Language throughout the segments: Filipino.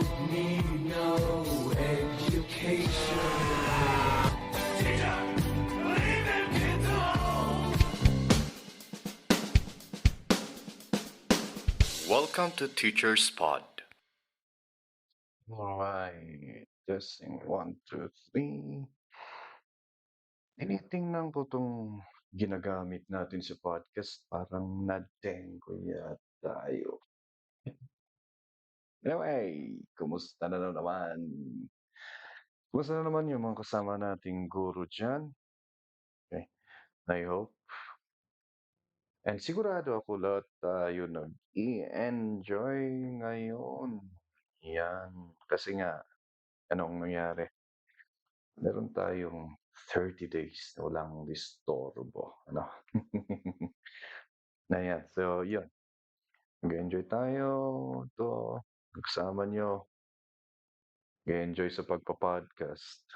don't need no education. Welcome to Teacher's Pod. Alright, testing one, two, three. Tinitingnan ko 'tong ginagamit natin sa podcast parang na-dengue yata tayo. Anyway, kumusta na naman? Kumusta na naman yung mga kasama nating guro diyan? Okay, I hope and sigurado ako lahat tayo nag-e-enjoy ngayon. Yan, kasi nga anong nangyari? Meron tayong 30 days na walang disturbo, ano? Ayan, so yun. Mag-e-enjoy tayo, 'to kasama niyo. Mag-e-enjoy sa pagpo-podcast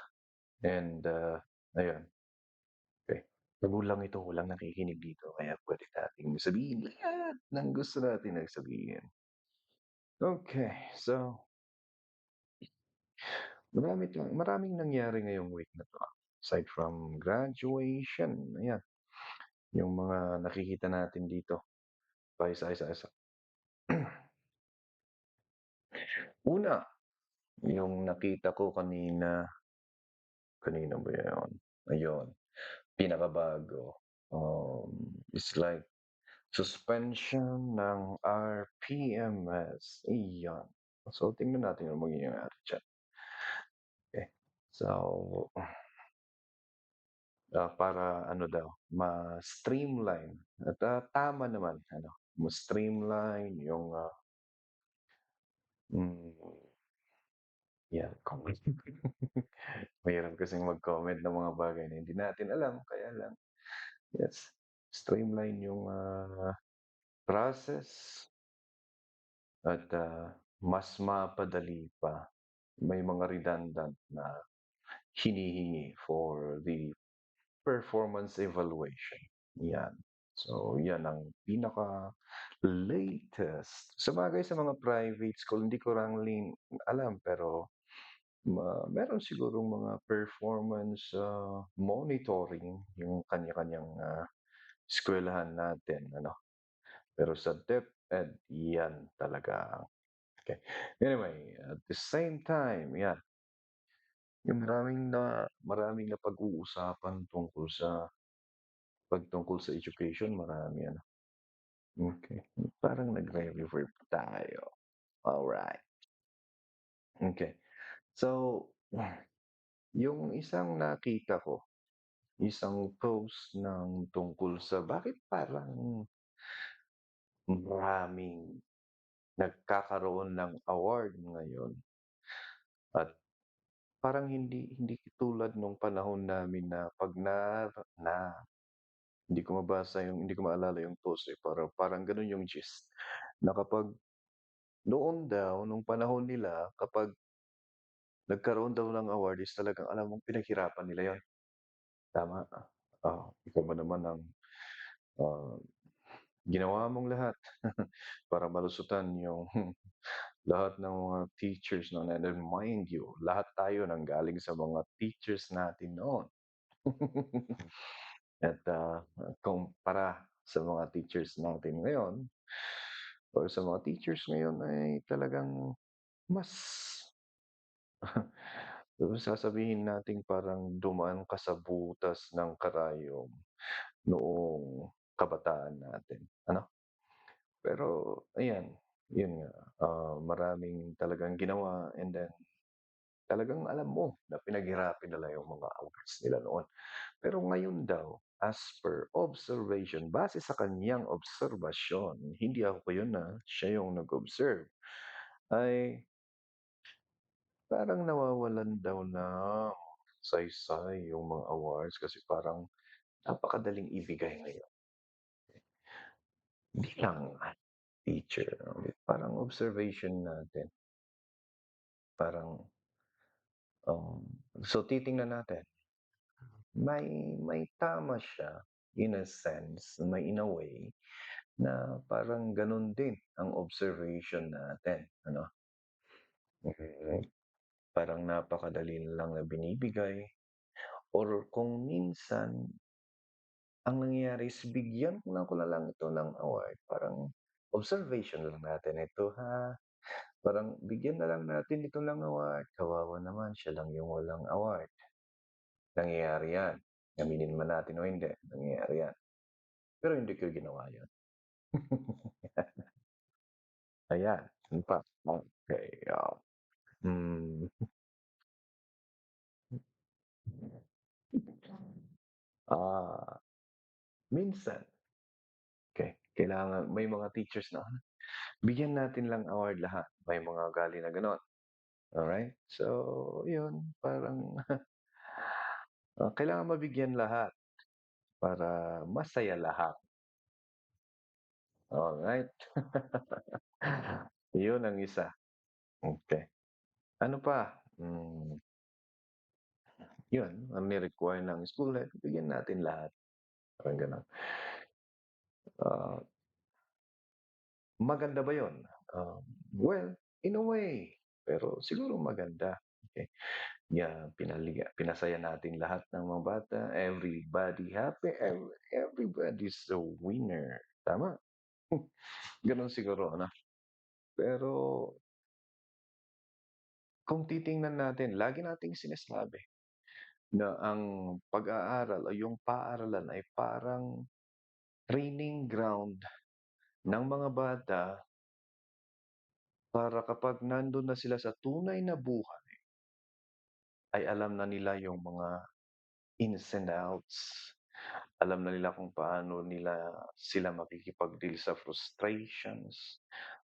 and, ah, ayun. Okey, magulang ito, walang nakikinig dito kaya puwede nating sabihin lahat ng gusto natin na sabihin. Okey, so marami maraming nangyari ngayong week na 'to, aside from graduation, ayan. Yung mga nakikita natin dito, paisa, isa, isa. Una, yung nakita ko kanina kanina ba yun? Ayun, pinakabago, um, it's like suspension ng RPMS, iyan. So, tingnan natin ang mangyayari diyan. Okay, so ah, para ano daw, ma-streamline at, ah, tama naman ano, ma-streamline yung, ah hmm, yan, comment. Mahirap kasing mag-comment ng mga bagay na hindi natin alam, kaya lang yes, streamline yung, ah, process at, ah, mas mapadali pa. May mga redundant na hinihingi for the performance evaluation, yan. So, yan ang pinaka-latest. Sabagay sa mga private school, hindi ko lang alam pero ma meron sigurong mga performance, ah, monitoring yung kanya-kanyang, ah, eskuwelahan natin ano. Pero sa DepEd, yan talaga ang okey. Anyway, at the same time, yan. Yung maraming na maraming napag-uusapan tungkol sa pagtungkol sa education marami ano. Okey, parang nagre-reverb tayo. Alright. Okey. So, yung isang nakita ko, isang post ng tungkol sa bakit parang maraming nagkakaroon ng award ngayon at parang hindi hindi tulad nung panahon namin na 'pag na na hindi ko mabasa yung hindi ko maalala yung post, eh, pero parang gano'n yung gist na kapag noon daw nung panahon nila kapag nagkaroon daw ng award is talagang alam mong pinaghirapan nila yun. Tama? Oh, ikaw ba naman ang, ah, ginawa mong lahat para malusutan yung lahat ng mga teachers noon and then mind you, lahat tayo nanggaling sa mga teachers natin noon. At, ah, kumpara sa mga teachers natin ngayon or sa mga teachers ngayon ay talagang mas sasabihin nating parang dumaan ka sa butas ng karayom noong kabataan natin, ano? Pero ayan, yun nga, ah, maraming talagang ginawa and then talagang alam mo na pinaghirapan nila yung mga awards nila noon. Pero ngayon daw, as per observation, base sa kaniyang obserbasyon, hindi ako yun, ah, siya yung nag-observe, ay parang nawawalan daw ng saysay yung mga awards kasi parang napakadaling ibigay ngayon. Bilang teacher, parang observation natin. Parang um, so titingnan natin. May may tama siya in a sense, may in a way na parang gano'n din ang observation natin, ano? parang napakadali na lang na binibigay or kung minsan ang nangyayari is bigyan ko na ko na lang ito ng award, parang observation lang natin ito, ha. Parang bigyan na lang natin ito ng award, kawawa naman siya lang yung walang award. Nangyayari 'yan, aminin man natin o hindi, nangyayari 'yan. Pero hindi ko ginawa 'yun. Ayan, ano pa? Okey, ah, hmm. Ah, minsan okey, kailangan may mga teachers na, bigyan natin lang award lahat, may mga ugali na gano'n. Alright? So, 'yun parang ah, kailangan mabigyan lahat para masaya lahat. Alright? 'Yun ang isa. Okey. Ano pa? Hmm. 'Yun, ang ni-require ng school life, bigyan natin lahat, parang gano'n. Ah Maganda ba 'yun? Um, well, in a way, pero siguro maganda, okey. Yeah, pinaliga pinasaya natin lahat ng mga bata, everybody happy, ev everybody's a winner, tama? Gano'n siguro ano? Pero kung titingnan natin, lagi nating sinasabi na ang pag-aaral o yung paaralan ay parang training ground ng mga bata para kapag nandun na sila sa tunay na buhay ay alam na nila yung mga ins and outs. Alam na nila kung paano nila sila makikipag-deal sa frustrations,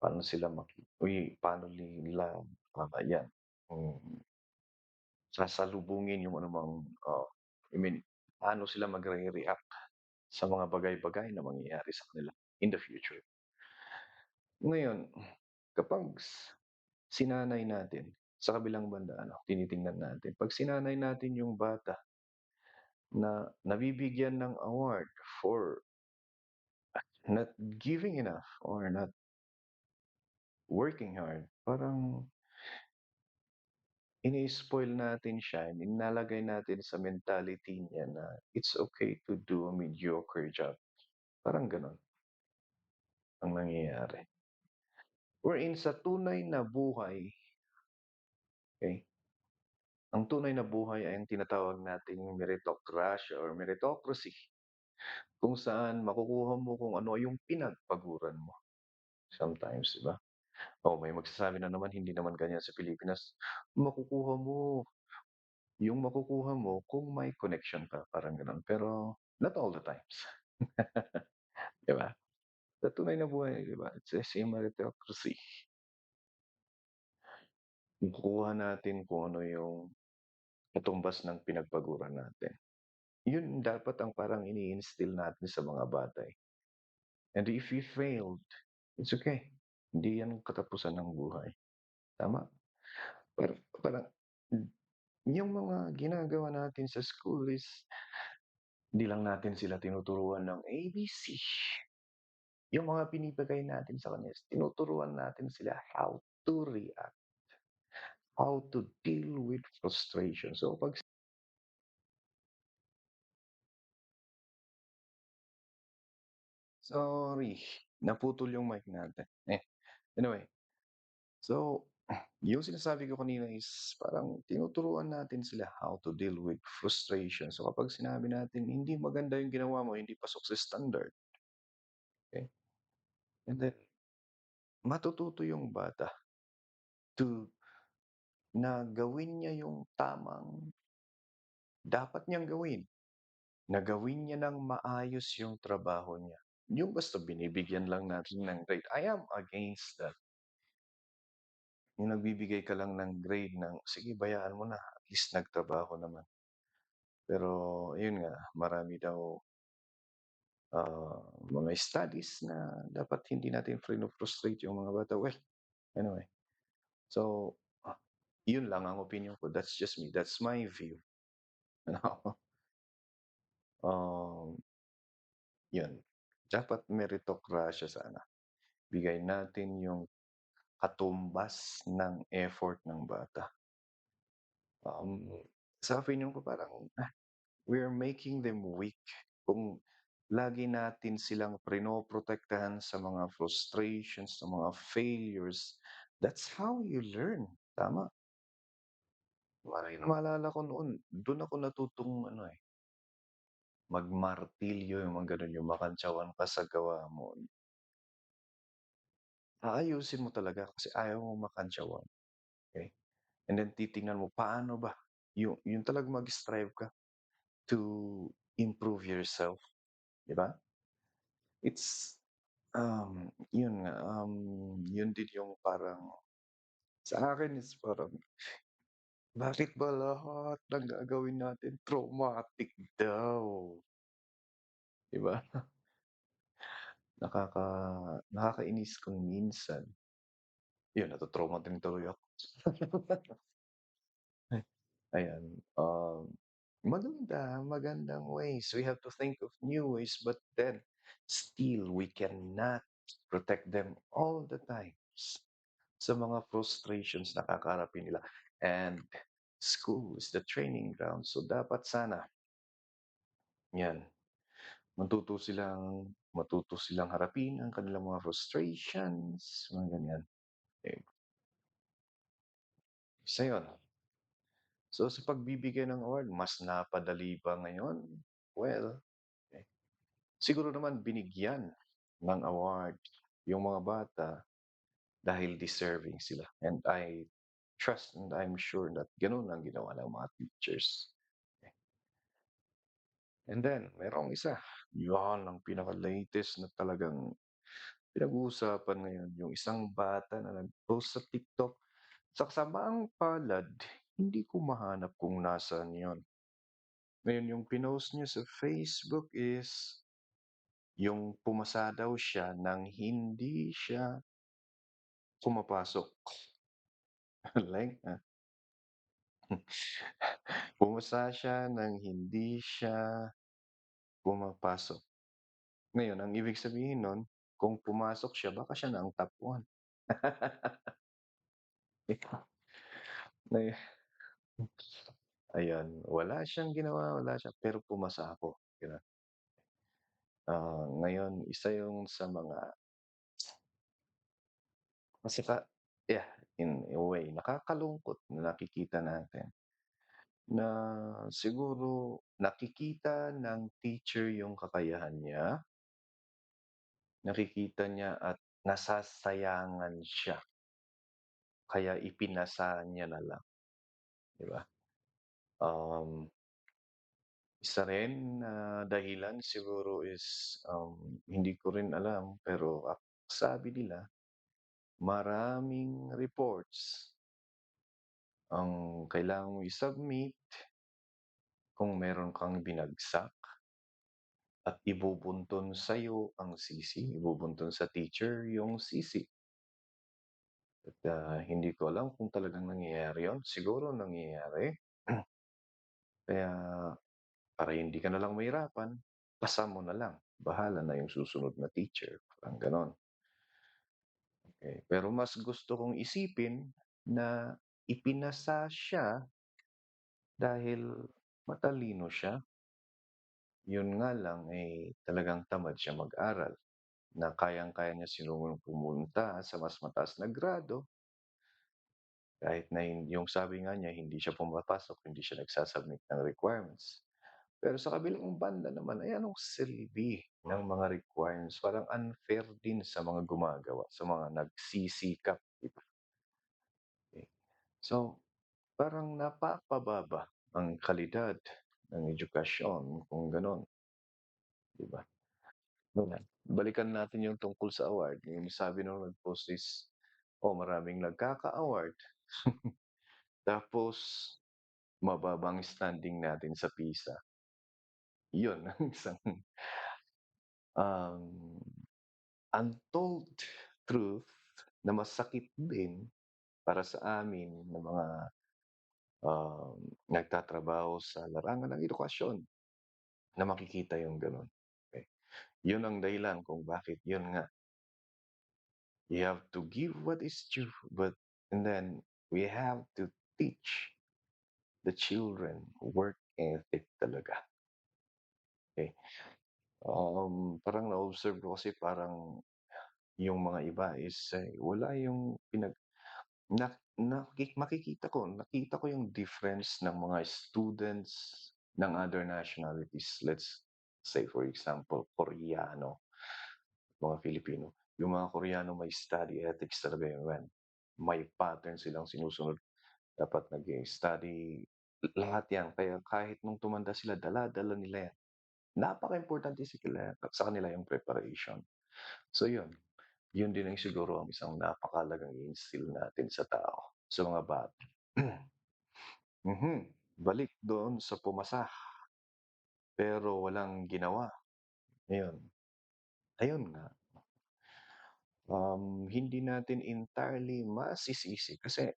paano sila maki uy, paano nila ah, yan, hmm, sasalubungin yung anumang, ah, I mean, paano sila magre-react sa mga bagay-bagay na mangyayari sa kanila in the future. Ngayon, kapag sinanay natin sa kabilang banda ano, tinitingnan natin, 'pag sinanay natin yung bata na nabibigyan ng award for not giving enough or not working hard, parang ini-spoil natin siya, nilalagay natin sa mentality niya na it's okay to do a mediocre job, parang gano'n. Ang nangyayari. Wherein sa tunay na buhay okey, ang tunay na buhay ay ang tinatawag nating meritocracia or meritocracy, kung saan makukuha mo kung ano yung pinagpaguran mo. Sometimes, 'di ba? Oh, may magsasabi na naman hindi naman ganyan sa Pilipinas, makukuha mo yung makukuha mo kung may connection ka, parang gano'n. Pero not all the times. 'Di ba? Sa tunay na buhay, 'di ba, it's same meritocracy. Makukuha natin kung ano yung katumbas ng pinagpaguran natin. Yun dapat ang parang ini-instill natin sa mga bata, eh. And if you failed, it's okay. Hindi yan katapusan ng buhay, tama? Parang hmm, yung mga ginagawa natin sa school is di lang natin sila tinuturuan ng ABC. Yung mga binibigay natin sa kanila tinuturuan natin sila how to react, how to deal with frustration. So 'pag Sorry, naputol yung mic natin. Eh, anyway. So, yung sinasabi ko kanina is parang tinuturuan natin sila how to deal with frustration. So, kapag sinabi natin, "Hindi maganda yung ginawa mo, hindi pasok sa standard." Okey. And then matututo yung bata to na gawin niya yung tamang dapat niyang gawin. Na gawin niya ng maayos yung trabaho niya. Yung basta binibigyan lang natin ng grade, I am against that. Yung nagbibigay ka lang ng grade ng, "Sige bayaan mo na, at least nagtrabaho naman." Pero yun nga, marami daw ah, mga studies na dapat hindi natin frino-frustrate yung mga bata. Well, anyway. So, yun lang ang opinyon ko. That's just me, that's my view. Ano? Um yun. Dapat meritocracia sana. Bigay natin yung katumbas ng effort ng bata. Um, sa opinyon ko parang, ah, we're making them weak kung lagi natin silang prinoprotektahan sa mga frustrations, sa mga failures. That's how you learn, tama? Mari maalala ko noon, dun ako natutong ano, eh, magmartilyo, yung mga gano'n, yung makantyawan ka sa gawa mo. Aayusin mo talaga kasi ayaw mong makantyawan, okey? And then titingnan mo paano ba yung yung talagang mag-strive ka to improve yourself, 'di ba? It's, um, yun nga, um, yun din yung parang sa akin is parang, bakit ba lahat ng gagawin natin traumatic daw? 'Di ba? Nakaka nakakainis kung minsan. Yun, nata-trauma din tuloy ako. Ayan, um, maganda, magandang ways. We have to think of new ways, but then still we cannot protect them all the times sa mga frustrations na kakaharapin nila. And school is the training ground. So dapat sana, yan, matuto silang matuto silang harapin ang kanilang mga frustrations, mga ganyan. Eh, isa yun. So sa pagbibigay ng award, mas napadali ba ngayon? Well, eh, siguro naman binigyan ng award yung mga bata dahil deserving sila. And I trust and I'm sure that gano'n ang ginawa ng mga teachers. And then, merong isa, yan ang pinaka-latest na talagang pinag-uusapan ngayon, yung isang bata na nag-post sa TikTok. Sa kasamaang palad, hindi ko mahanap kung nasaan yon. Ngayon, yung pinost niya sa Facebook is yung pumasa daw siya nang hindi siya pumapasok. like, ah, pumasa siya nang hindi siya pumapasok. Ngayon, ang ibig sabihin nun, kung pumasok siya, baka siya na ang top 1. Nay ayan, wala siyang ginawa, wala siya, pero pumasa ako, gano'n. Ah, ngayon, isa yung sa mga kasi ka yeah, in a way, nakakalungkot na nakikita natin na siguro nakikita ng teacher yung kakayahan niya, nakikita niya at nasasayangan siya, kaya ipinasa niya na lang, 'di ba? Um, isa rin na dahilan siguro is, um, hindi ko rin alam pero ak sabi nila, maraming reports ang kailangan mong i-submit kung meron kang binagsak at ibubunton sa'yo ang sisi, ibubunton sa teacher yung sisi. At, ah, hindi ko alam kung talagang nangyayari yun, siguro nangyayari. Kaya para hindi ka na lang mahirapan, pasa mo na lang, bahala na yung susunod na teacher, parang gano'n. Okey, pero mas gusto kong isipin na ipinasa siya dahil matalino siya. Yun nga lang, eh, talagang tamad siya mag-aral, na kayang-kaya niya sigurong pumunta sa mas mataas na grado kahit na yung sabi nga niya hindi siya pumapasok, hindi siya nagsa-submit ng requirements. Pero sa kabilang banda naman ay anong silbi ng mga requirements, parang unfair din sa mga gumagawa, sa mga nagsisikap, 'di ba? Eh, so parang napapababa ang kalidad ng edukasyon kung gano'n, 'di ba? Ayan, balikan natin yung tungkol sa award, yung sabi nung nag-post is, oh, maraming nagkaka-award, tapos mababa ang standing natin sa PISA. Yun ang isang, um, untold truth na masakit din para sa amin na mga, um, nagtatrabaho sa larangan ng edukasyon na makikita yung gano'n, okey. Yun ang dahilan kung bakit yun nga you have to give what is due, but and then we have to teach the children work ethic talaga. Eh, um, parang na-observe ko kasi parang yung mga iba is, eh, wala yung pinag na naki makikita ko nakita ko yung difference ng mga students ng other nationalities. Let's say for example, Koreano, mga Filipino. Yung mga Koreano may study ethics talaga yan. May pattern silang sinusunod. Dapat nag-i-study lahat yan. Kaya kahit nung tumanda sila, dala-dala nila yan. Napakaimportante sa kanila sa kanila yung preparation. So yun, yun din ang siguro ang isang napakahalagang i-instill natin sa tao, sa mga bata. Mhm, balik doon sa pumasa. Pero walang ginawa, ayun. Ayun nga. Um, hindi natin entirely masisisi kasi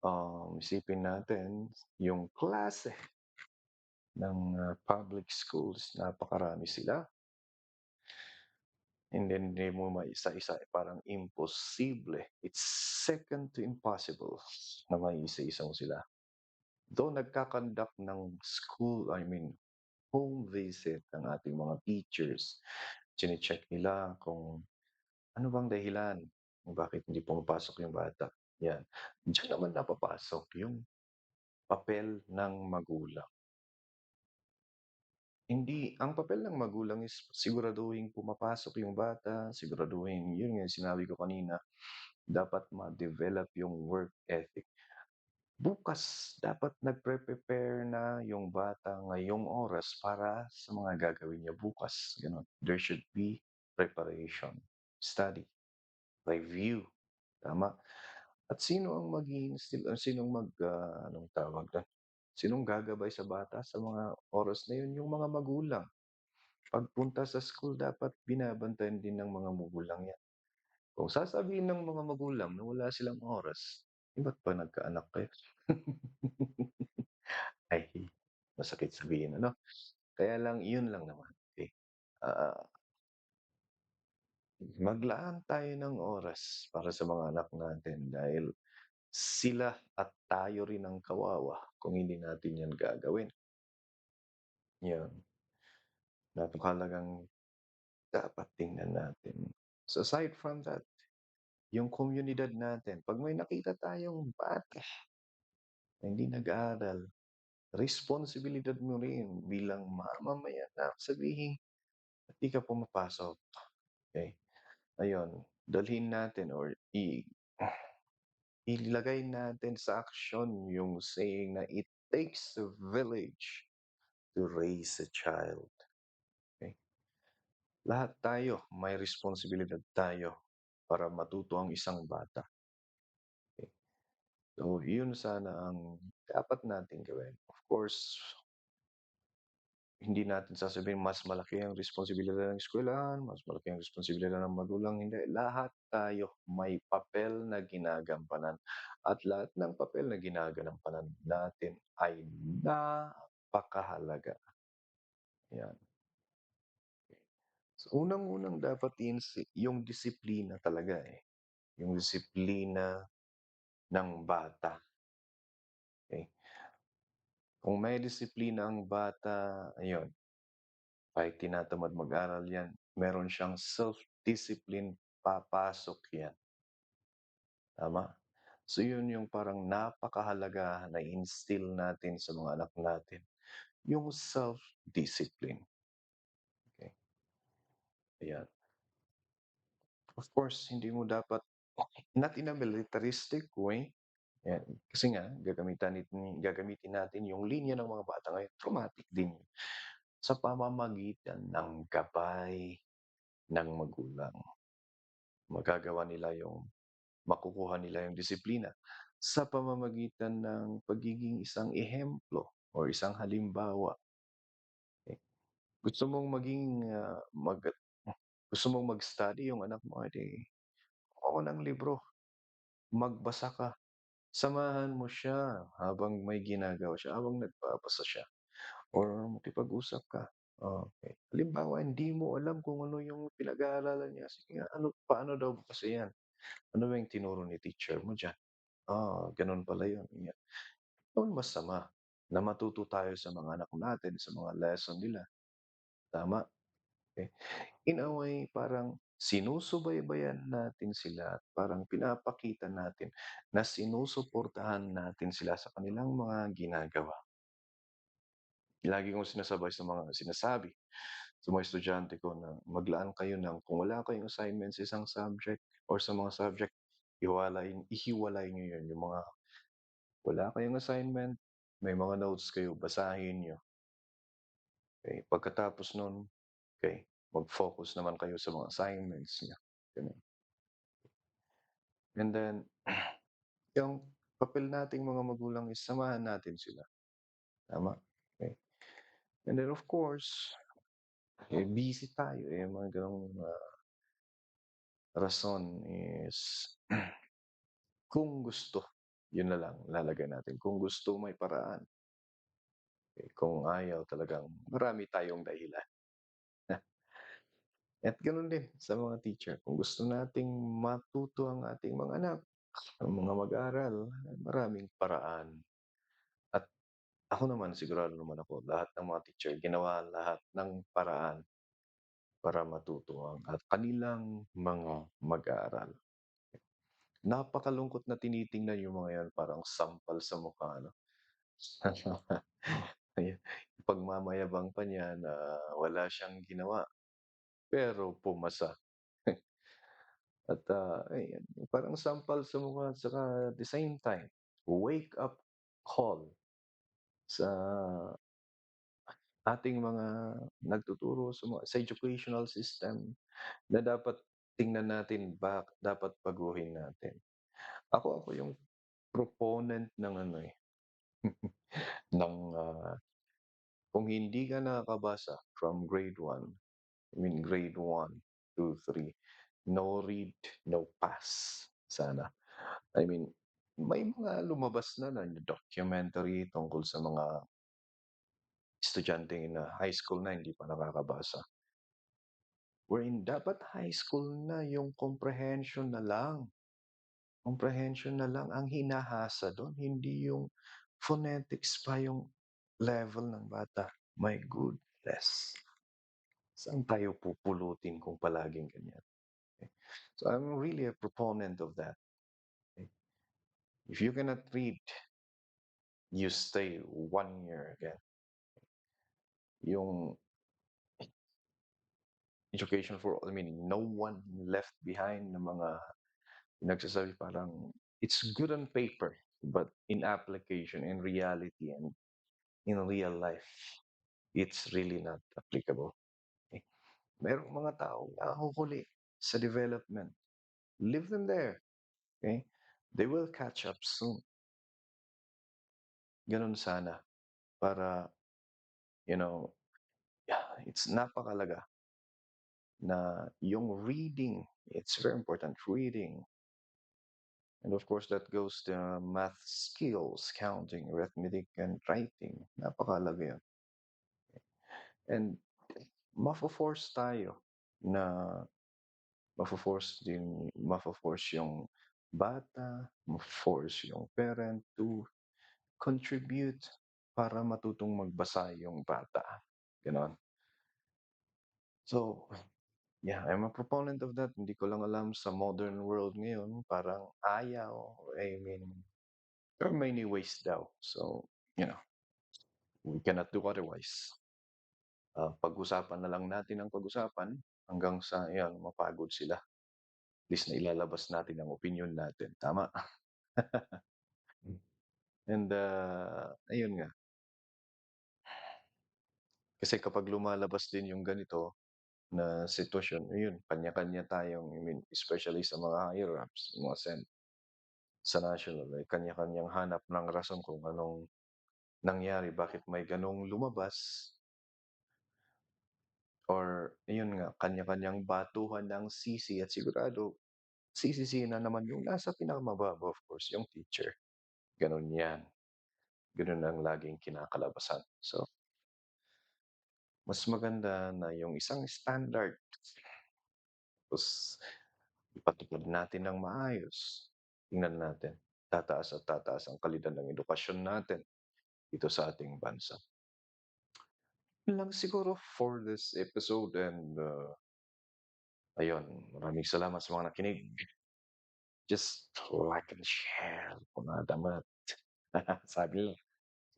um, isipin natin yung klase ng, ah, public schools, napakarami sila. And then hindi mo maisa-isa, eh, parang imposible. It's second to impossible na maiisa-isa mo sila. Though nagka-conduct ng school I mean, home visit ang ating mga teachers, chine-check nila kung ano bang dahilan kung bakit hindi pumapasok yung bata, 'yan. Diyan naman napapasok yung papel ng magulang. Hindi ang papel ng magulang is siguraduhing pumapasok yung bata, siguraduhin yun nga sinabi ko kanina, dapat ma-develop yung work ethic. Bukas dapat nagpre-prepare na yung bata ngayong oras para sa mga gagawin niya bukas, gano'n. There should be preparation, study, review, tama? At sino ang mag-i-instill o sinong mag ah, anong tawag dun, sinong gagabay sa bata sa mga oras na yun, yung mga magulang. Pagpunta sa school dapat binabantayan din ng mga magulang yan. Kung sasabihin ng mga magulang na wala silang oras, eh, pa nagkaanak kayo? Ay, masakit sabihin ano? Kaya lang yun lang naman, eh, ah maglaan tayo ng oras para sa mga anak natin dahil sila at tayo rin ang kawawa kung hindi natin yan gagawin. Yun. Napakahalagang dapat tingnan natin. So, aside from that, yung komunidad natin, 'pag may nakita tayong bata na hindi nag-aaral, responsibilidad mo rin bilang mamamayan na sabihin, "Ba't di ka pumapasok?" Okey, ayun, dalhin natin or i ilagay natin sa aksyon yung saying na, "It takes a village to raise a child." Okey. Lahat tayo may responsibilidad tayo para matuto ang isang bata. Okey. So, yun sana ang dapat nating gawin. Of course hindi natin sasabihin mas malaki ang responsibilidad ng eskuwelahan, mas malaki ang responsibilidad ng magulang, hindi. Lahat tayo may papel na ginagampanan at lahat ng papel na ginagampanan natin ay napakahalaga. Yan. So, unang-unang dapat insi yung disiplina talaga, eh. Yung disiplina ng bata. Kung may disiplina ang bata, ayun. Kahit tinatamad mag-aral yan, meron siyang self-discipline, papasok yan. Tama? So, yun yung parang napakahalaga na i-instill natin sa mga anak natin, yung self-discipline. Okey. Ayan. Of course, hindi mo dapat not in a militaristic way, yan. Kasi nga gagamitan nit gagamitin natin yung linya ng mga bata ngayon, traumatic din sa pamamagitan ng gabay ng magulang. Magagawa nila yung makukuha nila yung disiplina sa pamamagitan ng pagiging isang ehemplo or isang halimbawa. Eh, gusto mong maging, ah, mag gusto mong mag-study yung anak mo, eh di kuha ng libro, magbasa ka, samahan mo siya habang may ginagawa siya, habang nagbabasa siya or makipag-usap ka, okey. Halimbawa, hindi mo alam kung ano yung pinag-aaralan niya, sige nga, ano paano daw kasi yan? Ano ba yung tinuro ni teacher mo diyan? Ah, gano'n pala yun, ganyan. Noon masama na matuto tayo sa mga anak natin, sa mga lesson nila, tama? Eh, in a way parang sinusubaybayan natin sila at parang pinapakita natin na sinusuportahan natin sila sa kanilang mga ginagawa. Lagi kong sinasabay sa mga sinasabi sa mga estudyante ko na maglaan kayo ng kung wala kayong assignment sa isang subject or sa mga subject, hiwalayin ihiwalay niyo 'yun, yung mga wala kayong assignment, may mga notes kayo, basahin niyo. Okey, pagkatapos nun, okey, mag-focus naman kayo sa mga assignments niyo, gano'n. And then, yung papel nating mga magulang is samahan natin sila, tama? Okey. And then of course, eh, busy tayo, eh, mga gano'ng, ah, rason is kung gusto, yun na lang ilalagay natin, kung gusto may paraan. Eh, kung ayaw talagang marami tayong dahilan. At gano'n din sa mga teacher, kung gusto nating matuto ang ating mga anak, ang mga mag-aral, maraming paraan. At ako naman sigurado naman ako lahat ng mga teacher ginawa lahat ng paraan para matuto ang at kanilang mga mag-aaral. Napakalungkot na tinitingnan yung mga 'yan parang sampal sa mukha 'no. Pagmamayabang pa niya na wala siyang ginawa, pero pumasa. At, ah, ayan, parang sampal sa mukha at saka the same time, wake up call sa ating mga nagtuturo sa mga sa educational system na dapat tingnan natin ba dapat baguhin natin. Ako ako yung proponent ng ano, eh, ng, ah, kung hindi ka nakakabasa from grade 1, I mean grade 1, 2, 3, no read, no pass sana. I mean, may mga lumabas na na documentary tungkol sa mga estudyanteng na high school na hindi pa nakakabasa. Wherein dapat high school na yung comprehension na lang. Comprehension na lang ang hinahasa dun, hindi yung phonetics pa yung level ng bata. My goodness! Saan tayo pupulutin kung palaging ganyan? Eh, so I'm really a proponent of that. Eh, if you cannot read, you stay 1 year again. Yung education for all, I mean, no one left behind na mga nagsasabi parang it's good on paper, but in application, in reality, and in real life, it's really not applicable. Merong mga taong nahuhuli sa development. Leave them there, okey? They will catch up soon. Gano'n sana para, you know, it's napakahalaga na yung reading, it's very important, reading. And of course, that goes to math skills, counting, arithmetic, and writing. Napakahalaga yun. And mafo-force tayo na mafo-force din mafo-force yung bata, mafo-force yung parent to contribute para matutong magbasa yung bata, gano'n. So, yeah, I'm a proponent of that. Hindi ko lang alam sa modern world ngayon parang ayaw, I mean, there are many ways daw. So, you know, we cannot do otherwise. Ah, pag-usapan na lang natin ang pag-usapan hanggang sa ayan, mapagod sila. At least nailalabas natin ang opinyon natin, tama? And, ah, ayun nga. Kasi kapag lumalabas din yung ganito na sitwasyon, ayun, kanya-kanya tayong I mean, especially sa mga higher ups, mga sen sa national, eh, kanya-kanyang hanap ng rason kung anong nangyari, bakit may gano'ng lumabas. Or ayun nga, kanya-kanyang batuhan ng sisi at sigurado sisisihin na naman yung nasa pinakamababa, of course, yung teacher. Gano'n 'yan. Gano'n ang laging kinakalabasan. So mas maganda na yung isang standard tapos ipatupad natin ng maayos. Tingnan natin, tataas at tataas ang kalidad ng edukasyon natin dito sa ating bansa. Lang siguro for this episode and uh, ayun, maraming salamat sa mga nakinig. Just like and share kung damat. Sabi nila.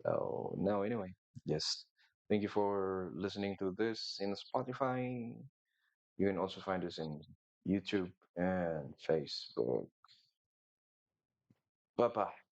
So now anyway, just thank you for listening to this in Spotify. You can also find us in YouTube and Facebook. Bye bye.